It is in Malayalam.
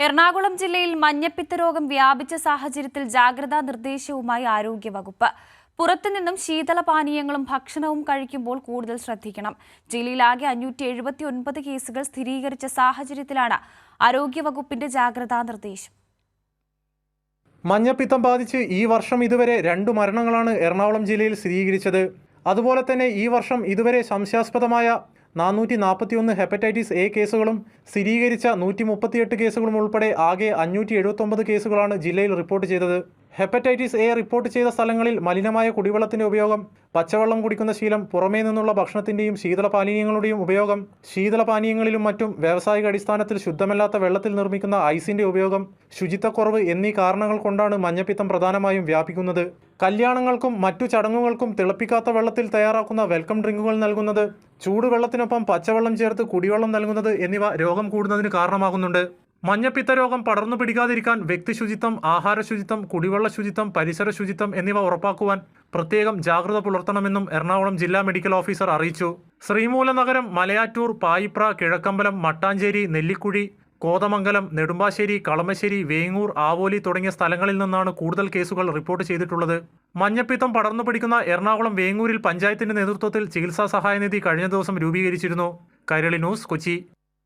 എറണാകുളം ജില്ലയിൽ മഞ്ഞപ്പിത്ത രോഗം വ്യാപിച്ച സാഹചര്യത്തിൽ ജാഗ്രതാ നിർദ്ദേശവുമായി ആരോഗ്യവകുപ്പ്. പുറത്തുനിന്നും ശീതളപാനീയങ്ങളും ഭക്ഷണവും കഴിക്കുമ്പോൾ കൂടുതൽ ശ്രദ്ധിക്കണം. ജില്ലയിലാകെ അഞ്ഞൂറ്റി എഴുപത്തി ഒൻപത് കേസുകൾ സ്ഥിരീകരിച്ച സാഹചര്യത്തിലാണ് ആരോഗ്യവകുപ്പിന്റെ ജാഗ്രതാ നിർദ്ദേശം. മഞ്ഞപ്പിത്തം ബാധിച്ച് ഈ വർഷം ഇതുവരെ രണ്ടു മരണങ്ങളാണ് എറണാകുളം ജില്ലയിൽ സ്ഥിരീകരിച്ചത്. അതുപോലെ തന്നെ ഈ വർഷം ഇതുവരെ സംശയാസ്പദമായ നാനൂറ്റി നാൽപ്പത്തിയൊന്ന് ഹെപ്പറ്റൈറ്റിസ് എ കേസുകളും സ്ഥിരീകരിച്ച നൂറ്റി മുപ്പത്തിയെട്ട് കേസുകളും ഉൾപ്പെടെ ആകെ അഞ്ഞൂറ്റി എഴുപത്തൊമ്പത് കേസുകളാണ് ജില്ലയിൽ റിപ്പോർട്ട് ചെയ്തത്. ഹെപ്പറ്റൈറ്റിസ് എ റിപ്പോർട്ട് ചെയ്ത സ്ഥലങ്ങളിൽ മലിനമായ കുടിവെള്ളത്തിന്റെ ഉപയോഗം പച്ചവെള്ളം കുടിക്കുന്ന ശീലം പുറമേ നിന്നുള്ള ഭക്ഷണത്തിന്റെയും ശീതളപാനീയങ്ങളുടെയും ഉപയോഗം ശീതളപാനീയങ്ങളിലും മറ്റും വ്യാവസായിക അടിസ്ഥാനത്തിൽ ശുദ്ധമല്ലാത്ത വെള്ളത്തിൽ നിർമ്മിക്കുന്ന ഐസിന്റെ ഉപയോഗം ശുചിത്വക്കുറവ് എന്നീ കാരണങ്ങൾ കൊണ്ടാണ് മഞ്ഞപ്പിത്തം പ്രധാനമായും വ്യാപിക്കുന്നത്. കല്യാണങ്ങൾക്കും മറ്റു ചടങ്ങുകൾക്കും തിളപ്പിക്കാത്ത വെള്ളത്തിൽ തയ്യാറാക്കുന്ന വെൽക്കം ഡ്രിങ്കുകൾ നൽകുന്നത് ചൂടുവെള്ളത്തിനൊപ്പം പച്ചവെള്ളം ചേർത്ത് കുടിവെള്ളം നൽകുന്നത് എന്നിവ രോഗം കൂടുന്നതിന് കാരണമാകുന്നുണ്ട്. മഞ്ഞപ്പിത്ത രോഗം പടർന്നു പിടിക്കാതിരിക്കാൻ വ്യക്തി ശുചിത്വം ആഹാര ശുചിത്വം കുടിവെള്ള ശുചിത്വം പരിസര ശുചിത്വം എന്നിവ ഉറപ്പാക്കുവാൻ പ്രത്യേകം ജാഗ്രത പുലർത്തണമെന്നും എറണാകുളം ജില്ലാ മെഡിക്കൽ ഓഫീസർ അറിയിച്ചു. ശ്രീമൂലനഗരം മലയാറ്റൂർ പായിപ്ര കിഴക്കമ്പലം മട്ടാഞ്ചേരി നെല്ലിക്കുഴി കോതമംഗലം നെടുമ്പാശ്ശേരി കളമശ്ശേരി വേങ്ങൂർ ആവോലി തുടങ്ങിയ സ്ഥലങ്ങളിൽ നിന്നാണ് കൂടുതൽ കേസുകൾ റിപ്പോർട്ട് ചെയ്തിട്ടുള്ളത്. മഞ്ഞപ്പിത്തം പടർന്നു പിടിക്കുന്ന എറണാകുളം വേങ്ങൂരിൽ പഞ്ചായത്തിന്റെ നേതൃത്വത്തിൽ ചികിത്സാ സഹായനിധി കഴിഞ്ഞ ദിവസം രൂപീകരിച്ചിരുന്നു. കൈരളി ന്യൂസ് കൊച്ചി.